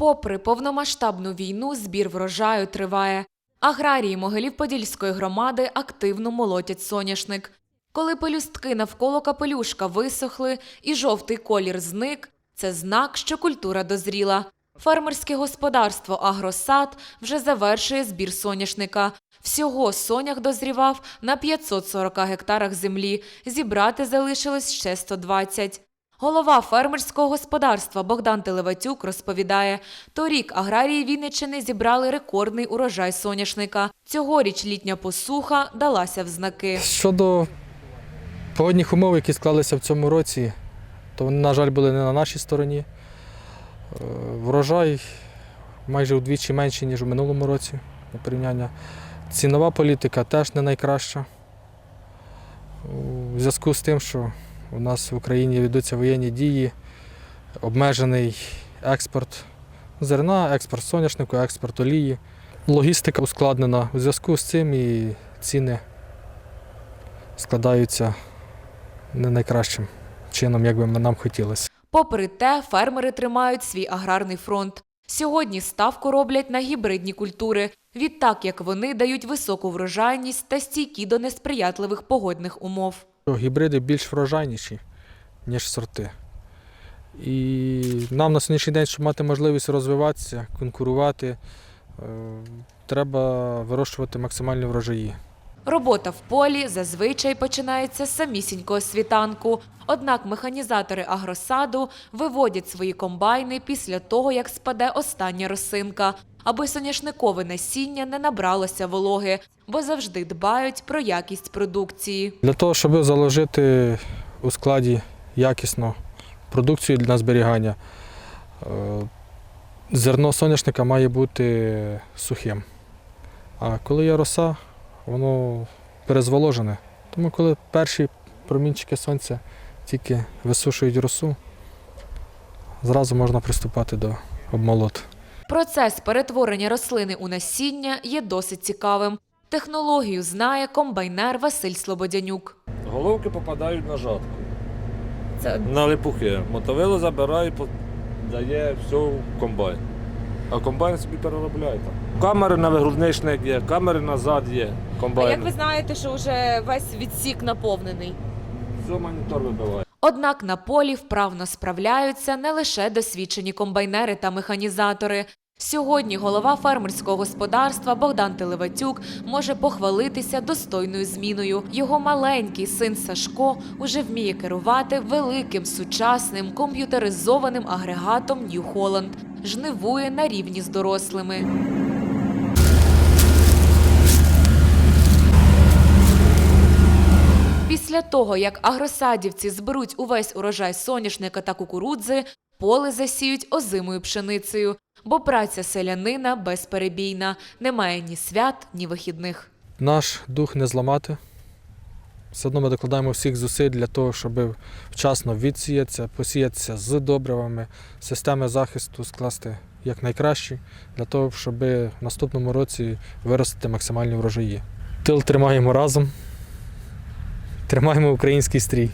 Попри повномасштабну війну, збір врожаю триває. Аграрії Могилів-Подільської громади активно молотять соняшник. Коли пелюстки навколо капелюшка висохли і жовтий колір зник, це знак, що культура дозріла. Фермерське господарство Агросад вже завершує збір соняшника. Всього сонях дозрівав на 540 гектарах землі. Зібрати залишилось ще 120. Голова фермерського господарства Богдан Телеватюк розповідає, торік аграрії Вінниччини зібрали рекордний урожай соняшника. Цьогоріч літня посуха далася в знаки. Щодо погодних умов, які склалися в цьому році, то вони, на жаль, були не на нашій стороні. Е, Врожай майже вдвічі менший, ніж у минулому році на порівняння. Цінова політика теж не найкраща. У зв'язку з тим, що у нас в Україні ведуться воєнні дії, обмежений експорт зерна, експорт соняшнику, експорт олії. Логістика ускладнена. У зв'язку з цим і ціни складаються не найкращим чином, як би нам хотілося. Попри те, фермери тримають свій аграрний фронт. Сьогодні ставку роблять на гібридні культури, відтак як вони дають високу врожайність та стійкі до несприятливих погодних умов. Гібриди більш врожайніші, ніж сорти. І нам на сьогоднішній день, щоб мати можливість розвиватися, конкурувати, е, треба вирощувати максимальні врожаї. Робота в полі зазвичай починається з самісінького світанку. Однак механізатори агросаду виводять свої комбайни після того, як спаде остання росинка, аби соняшникове насіння не набралося вологи, бо завжди дбають про якість продукції. Для того, щоб заложити у складі якісну продукцію для зберігання, е, зерно соняшника має бути сухим. А коли є роса, воно перезволожене. Тому коли перші промінчики сонця тільки висушують росу, зразу можна приступати до обмолоту. Процес перетворення рослини у насіння є досить цікавим. Технологію знає комбайнер Василь Слободянюк. Головки попадають на жатку, Це на липухи. Мотовило забирає, дає все в комбайн. А комбайн собі переробляє там. Камери на вигрузничник є, камери назад є. Комбайн. знаєте, що вже весь відсік наповнений? Все монітор вибиває. Однак на полі вправно справляються не лише досвідчені комбайнери та механізатори. Сьогодні голова фермерського господарства Богдан Телеватюк може похвалитися достойною зміною. Його маленький син Сашко уже вміє керувати великим сучасним комп'ютеризованим агрегатом New Holland. Жнивує на рівні з дорослими. Після того, як агросадівці зберуть увесь урожай соняшника та кукурудзи, поле засіють озимою пшеницею, бо праця селянина безперебійна, немає ні свят, ні вихідних. Наш дух не зламати. Все одно ми докладаємо всіх зусиль для того, щоб вчасно відсіятися, посіятися з добривами, системи захисту скласти якнайкращі, для того, щоб в наступному році виростити максимальні врожаї. Тил тримаємо разом, тримаємо український стрій.